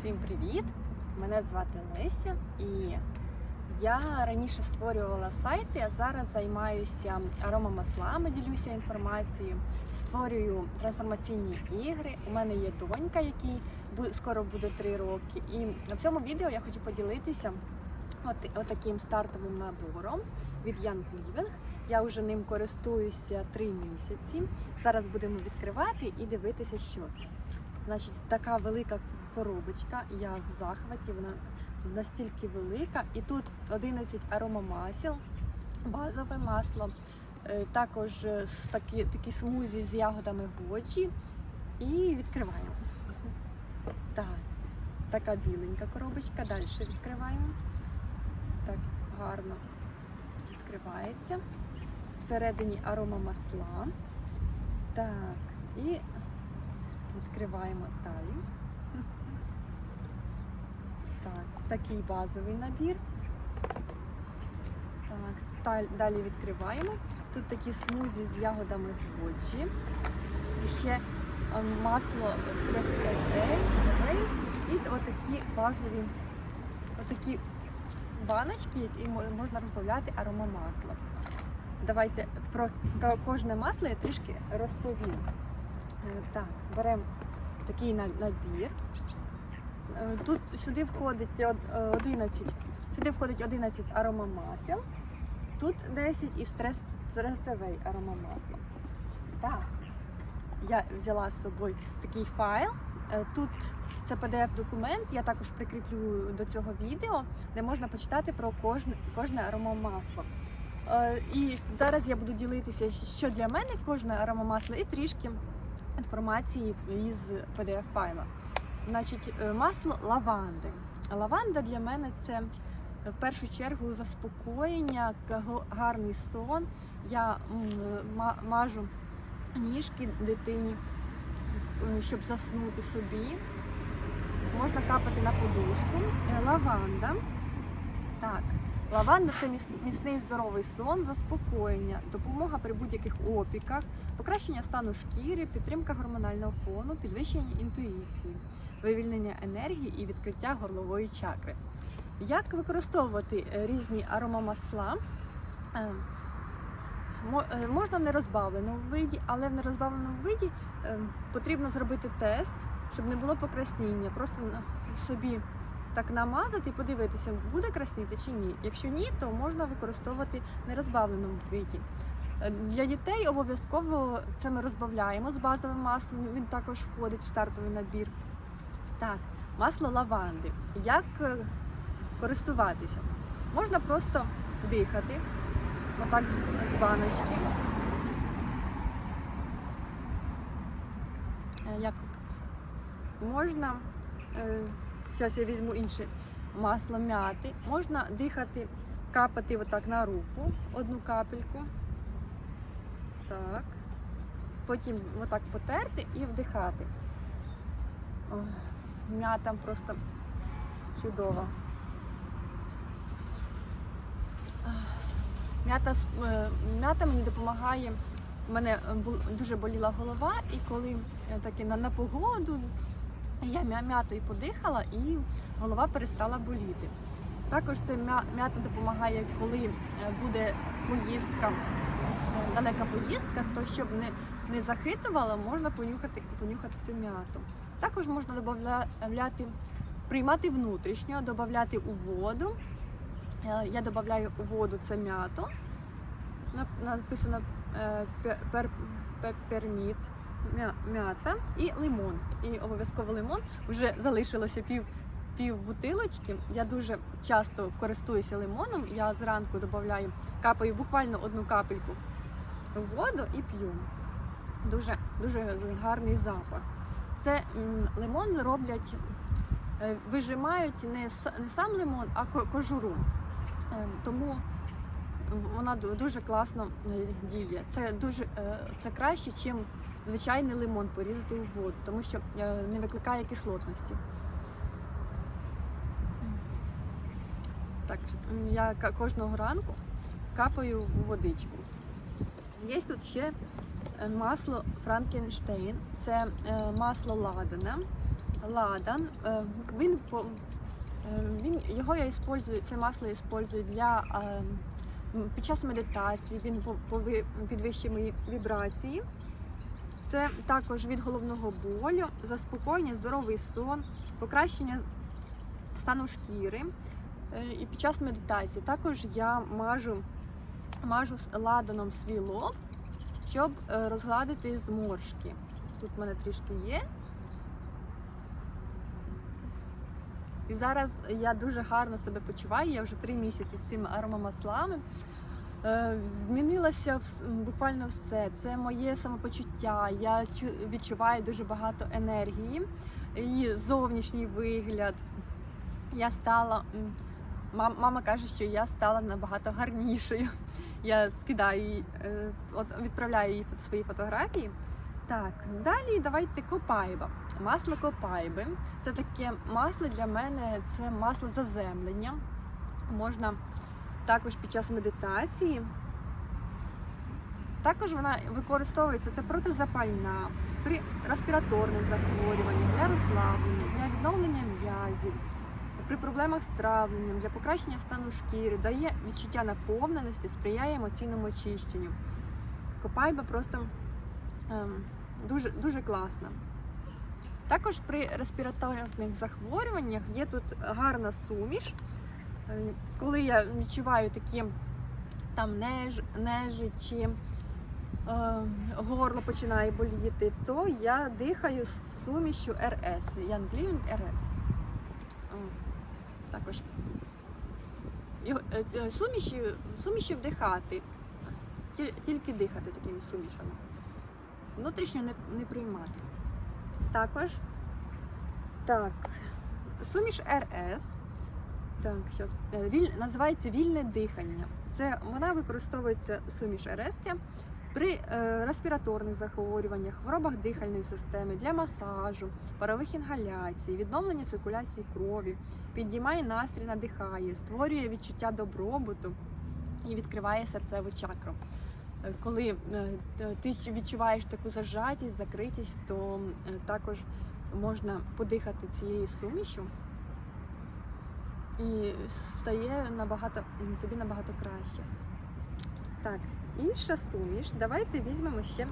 Всім привіт! Мене звати Леся і я раніше створювала сайти, а зараз займаюся аромамаслами, ділюся інформацією, створюю трансформаційні ігри. У мене є донька, якій скоро буде 3 роки. І в цьому відео я хочу поділитися от, отаким стартовим набором від Young Living. Я вже ним користуюся 3 місяці. Зараз будемо відкривати і дивитися, що. Значить, така велика коробочка. Я в захваті, вона настільки велика. І тут 11 аромамасел, базове масло, е, також е, такі, такі смузі з ягодами годжі. І відкриваємо. Так, така біленька коробочка. Далі відкриваємо. Так, гарно відкривається. Всередині аромамасла. Так, і Відкриваємо далі. Так, такий базовий набір. Так, та- далі відкриваємо. Тут такі смузі з ягодами годжі. І ще ем, масло стрес Ей і отакі базові, отакі баночки, які можна розбавляти аромамасло. Давайте про кожне масло я трішки розповім. Е, Так, беремо такий набір. Е, Тут сюди входить е, 11, сюди входить 11 аромамасел, тут 10 і стрес, стресовий аромамасло. Так, я взяла з собою такий файл. Е, Тут це PDF-документ, я також прикріплю до цього відео, де можна почитати про кожне, кожне аромамасло. Е, І зараз я буду ділитися, що для мене кожне аромамасло, і трішки інформації із pdf файла. Значить, е, масло лаванди. Лаванда для мене це е, в першу чергу заспокоєння, гарний сон. Я мажу ніжки дитині, е, щоб заснути собі. Можна капати на подушку. Е, Лаванда. Так, лаванда це міцний здоровий сон, заспокоєння, допомога при будь-яких опіках, покращення стану шкіри, підтримка гормонального фону, підвищення інтуїції, вивільнення енергії і відкриття горлової чакри. Як використовувати е, різні аромамасла? Е, е, Можна в нерозбавленому виді, але в нерозбавленому виді потрібно зробити тест, щоб не було покрасніння. Просто собі так намазати і подивитися, буде красніти чи ні. Якщо ні, то можна використовувати нерозбавленому виді. Е, Для дітей обов'язково це ми розбавляємо з базовим маслом. Він також входить в стартовий набір. Так, масло лаванди. Як е, користуватися? Можна просто дихати, отак з, баночки. Е, Як можна, зараз я візьму інше масло м'яти. Можна дихати, капати отак на руку, одну капельку. Так. Потім отак потерти і вдихати. М'ята просто чудова. М'ята, е, м'ята мені допомагає. У мене дуже боліла голова, і коли е, таки на, на погоду я м'ятою подихала і голова перестала боліти. Також це м'я- м'ята допомагає, коли е, буде поїздка, е, далека поїздка, то щоб не, не захитувала, можна понюхати, понюхати цю м'яту. Також можна додати, приймати внутрішньо, додати у воду. Е, Я додаю у воду це м'яту. Нап- Написано е, м'ята і лимон. І обов'язково лимон. Вже залишилося пів, пів бутилочки. Я дуже часто користуюся лимоном. Я зранку додаю, капаю буквально одну капельку в воду і п'ю. Дуже, дуже гарний запах. Це лимон роблять, е, вижимають не, сам лимон, а ко- кожуру. Е, Тому вона дуже класно е, діє. Це дуже е, це краще, ніж звичайний лимон порізати у воду, тому що е, не викликає кислотності. Так, я кожного ранку капаю в водичку. Є тут ще е, масло Франкенштейн, це е, масло ладана. ладан. Він він його я іспользую, це масло я іспользую для під час медитації. Він підвищує мої вібрації. Це також від головного болю, заспокоєння, здоровий сон, покращення стану шкіри. Е, І під час медитації також я мажу, мажу ладаном свій лоб, щоб е, розгладити зморшки. Тут в мене трішки є. І зараз я дуже гарно себе почуваю. Я вже три місяці з цими аромамаслами. Е, Змінилося буквально все. Це моє самопочуття. Я відчуваю дуже багато енергії і зовнішній вигляд. Я стала. Мама каже, що я стала набагато гарнішою. Я скидаю їй, е, відправляю їй свої фотографії. Так, далі давайте копайба. Масло копайби. Це таке масло для мене, це масло заземлення. Можна також під час медитації. Також вона використовується це протизапальна при респіраторних захворюваннях, для розслаблення, для відновлення м'язів, при проблемах з травленням, для покращення стану шкіри, дає відчуття наповненості, сприяє емоційному очищенню. Копайба просто ем, дуже, дуже класна. Також при респіраторних захворюваннях є тут гарна суміш. Е, Коли я відчуваю такі там неж, нежичі, е, горло починає боліти, то я дихаю з сумішю РС, Young Living RS. Також е, суміші, суміші вдихати, тільки дихати такими сумішами. Внутрішньо не, не приймати. Також так, суміш РС. Так, щас. Е, Віль, називається вільне дихання. Це вона використовується суміш РС при е, респіраторних захворюваннях, хворобах дихальної системи, для масажу, парових інгаляцій, відновлення циркуляції крові, піднімає настрій, надихає, створює відчуття добробуту і відкриває серцеву чакру. Е, Коли е, ти відчуваєш таку зажатість, закритість, то також можна подихати цією сумішю і стає набагато тобі набагато краще. Так, інша суміш. Давайте візьмемо ще.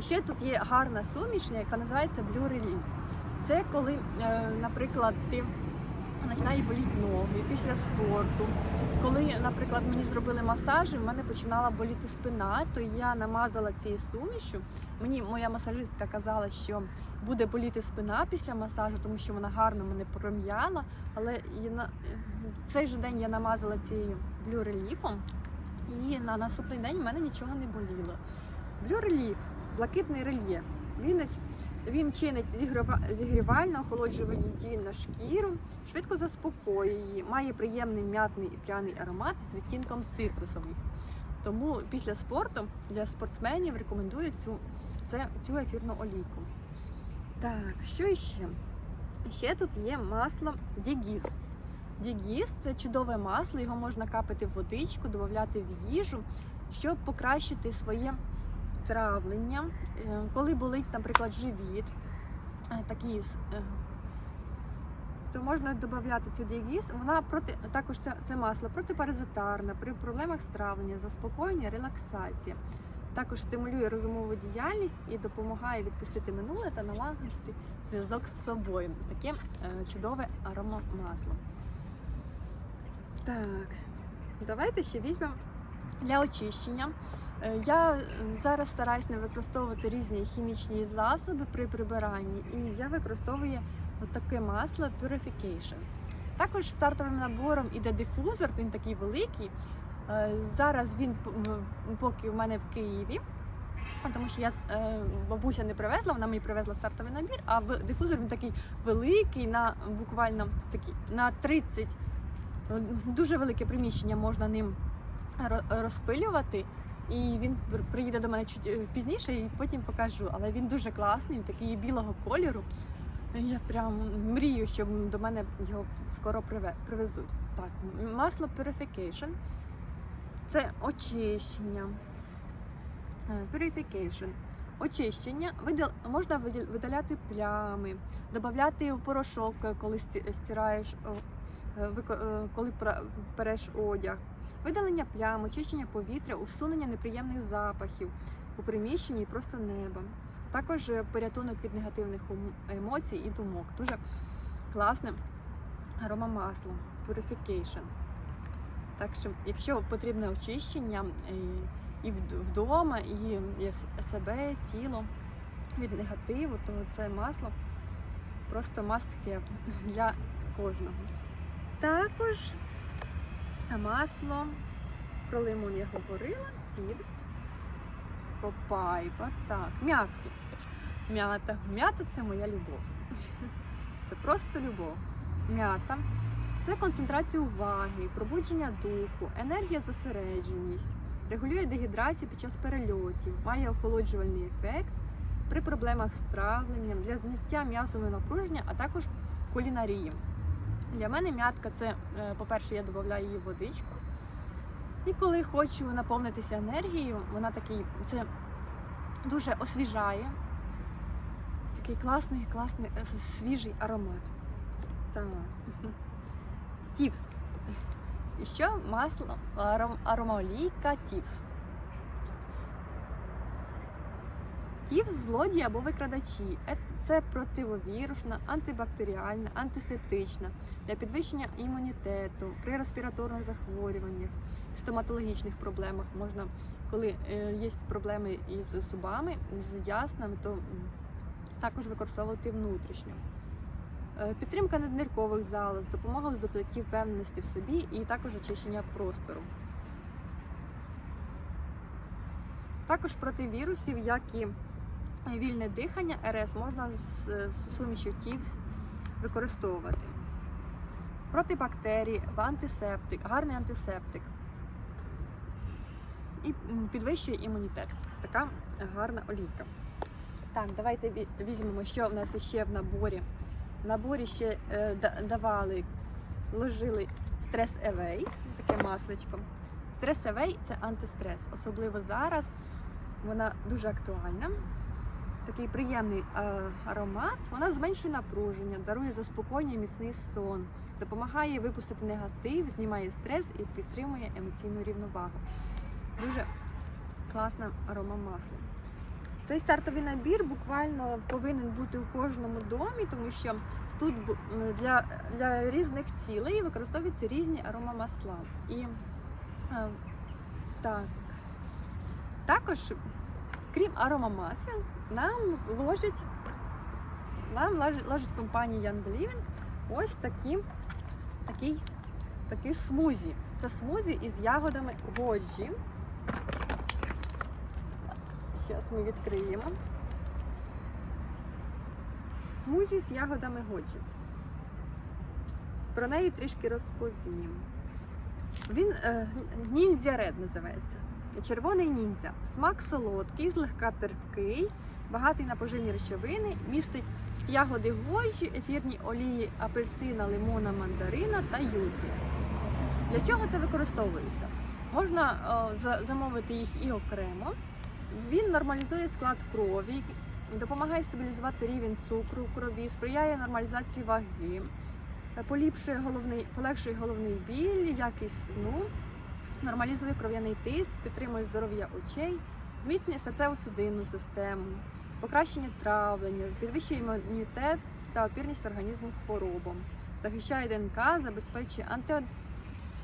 Ще тут є гарна сумішня, яка називається Blue Relief. Це коли, е, наприклад, ти починає боліти ноги після спорту. Коли, наприклад, мені зробили масаж, і в мене починала боліти спина, то я намазала цією сумішю. Мені моя масажистка казала, що буде боліти спина після масажу, тому що вона гарно мене пром'яла. Але на цей же день я намазала цією Relief, і на наступний день в мене нічого не боліло. Relief, блакитний рельєф. Він, він чинить зігріва- зігрівально охолоджувальні дії на шкіру, швидко заспокоює її, має приємний м'ятний і пряний аромат з відтінком цитрусовий. Тому після спорту для спортсменів рекомендую цю, це, цю ефірну олійку. Так, що іще? Ще тут є масло Дігіз. Дігіз це чудове масло, його можна капати в водичку, додати в їжу, щоб покращити своє травлення. Е, Коли болить, наприклад, живіт, е, такий, е, то можна додати цю діагіз. Вона проти також це, це масло протипаразитарне при проблемах з травлення, заспокоєння, релаксація. Також стимулює розумову діяльність і допомагає відпустити минуле та налагодити зв'язок з собою. Таке чудове аромамасло. Так, давайте ще візьмемо для очищення. Е, Я зараз стараюсь не використовувати різні хімічні засоби при прибиранні, і я використовую таке масло Purification. Також стартовим набором іде дифузор, він такий великий. Е, Зараз він поки в мене в Києві, тому що я е, бабуся не привезла, вона мені привезла стартовий набір, а дифузор він такий великий, на буквально такий на 30 е, дуже велике приміщення можна ним розпилювати. І він приїде до мене чуть е, пізніше і потім покажу. Але він дуже класний, він такий білого кольору. Я прям мрію, щоб до мене його скоро привезуть. Так, масло Purification. Це очищення. Е, Purification. Очищення видал... можна видаляти плями, додати в порошок, коли стираєш, е, коли переш одяг. Видалення плям, очищення повітря, усунення неприємних запахів у приміщенні і просто неба. Також е, порятунок від негативних емоцій і думок. Дуже класне аромамасло Purification. Так що, якщо потрібне очищення е, і вдома, і себе, тіло від негативу, то це масло просто must have для кожного. Також масло про лимон я говорила, тівс, копайба, так, м'ятки. М'ята. М'ята це моя любов. Це просто любов. М'ята це концентрація уваги, пробудження духу, енергія зосередженість, регулює дегідрацію під час перельотів, має охолоджувальний ефект при проблемах з травленням, для зняття м'язового напруження, а також кулінарії. Для мене м'ятка це, е, по-перше, я додаю її водичку. І коли хочу наповнитися енергією, вона такий, це дуже освіжає. Такий класний, класний, е, свіжий аромат. Так. Тівс. І що масло аром, аромаолійка Тівс. Тівс злодії або викрадачі. Це противовірусна, антибактеріальна, антисептична для підвищення імунітету при респіраторних захворюваннях, стоматологічних проблемах. Можна, коли е, є проблеми із зубами, з яснами, то також використовувати внутрішньо. Е, Підтримка надниркових залоз, допомога у здобутті впевненості в собі і також очищення простору. Також проти вірусів, як і вільне дихання, РС можна з сумішю ТІВС використовувати. Проти бактерій, антисептик, гарний антисептик. І підвищує імунітет. Така гарна олійка. Так, давайте візьмемо, що в нас ще в наборі. В наборі ще е, давали, ложили стрес Евей, таке масличко. Стрес Евей це антистрес. Особливо зараз вона дуже актуальна. Такий приємний е, аромат. Вона зменшує напруження, дарує заспокоєння, міцний сон, допомагає випустити негатив, знімає стрес і підтримує емоційну рівновагу. Дуже класна арома масла. Цей стартовий набір буквально повинен бути у кожному домі, тому що тут для, для різних цілей використовуються різні аромамасла. І е, так. Також, крім аромамасел, нам ложить, нам ложить компанія Young Living ось такі, такий, такий смузі. Це смузі із ягодами годжі. Зараз ми відкриємо. Смузі з ягодами годжі. Про неї трішки розповім. Він е, ніндзя ред називається. Червоний ніндзя. Смак солодкий, злегка терпкий, багатий на поживні речовини, містить ягоди годжі, ефірні олії апельсина, лимона, мандарина та юзу. Для чого це використовується? Можна е, за- замовити їх і окремо. Він нормалізує склад крові, допомагає стабілізувати рівень цукру в крові, сприяє нормалізації ваги, е, поліпшує головний, полегшує головний біль, якість сну, нормалізує кров'яний тиск, підтримує здоров'я очей, зміцнює серцево-судинну систему, покращення травлення, підвищує імунітет та опірність організму хворобам, захищає ДНК, забезпечує анти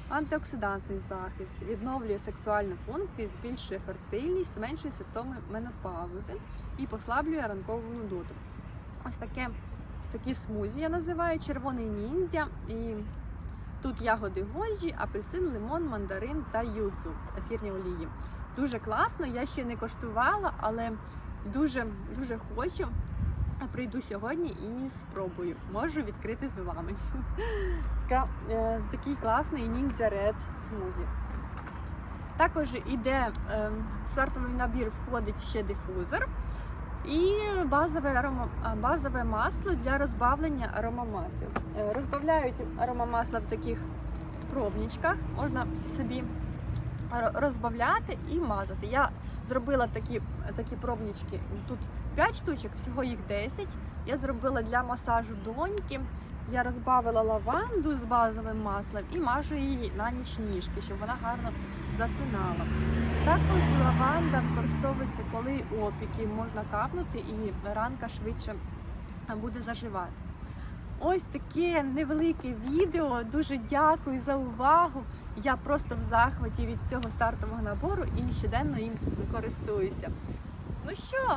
Антиоксидантний захист відновлює сексуальні функції, збільшує фертильність, зменшує симптоми менопаузи і послаблює ранкову нудоту. Ось таке такі смузі я називаю червоний ніндзя. І тут ягоди годжі, апельсин, лимон, мандарин та юдзу, ефірні олії. Дуже класно, я ще не коштувала, але дуже дуже хочу. Прийду сьогодні і спробую. Можу відкрити з вами. Така, е, такий класний ніндзя ред смузі. Також іде е, в стартовий набір входить ще дифузор і базове, арома, базове масло для розбавлення аромамасел. Е, розбавляють аромамасла в таких пробничках, можна собі розбавляти і мазати. Я зробила такі, такі пробнички. Тут 5 штучок, всього їх 10. Я зробила для масажу доньки. Я розбавила лаванду з базовим маслом і мажу її на ніч ніжки, щоб вона гарно засинала. Також лаванда використовується, коли опіки можна капнути і ранка швидше буде заживати. Ось таке невелике відео. Дуже дякую за увагу. Я просто в захваті від цього стартового набору і щоденно їм користуюся. Ну що,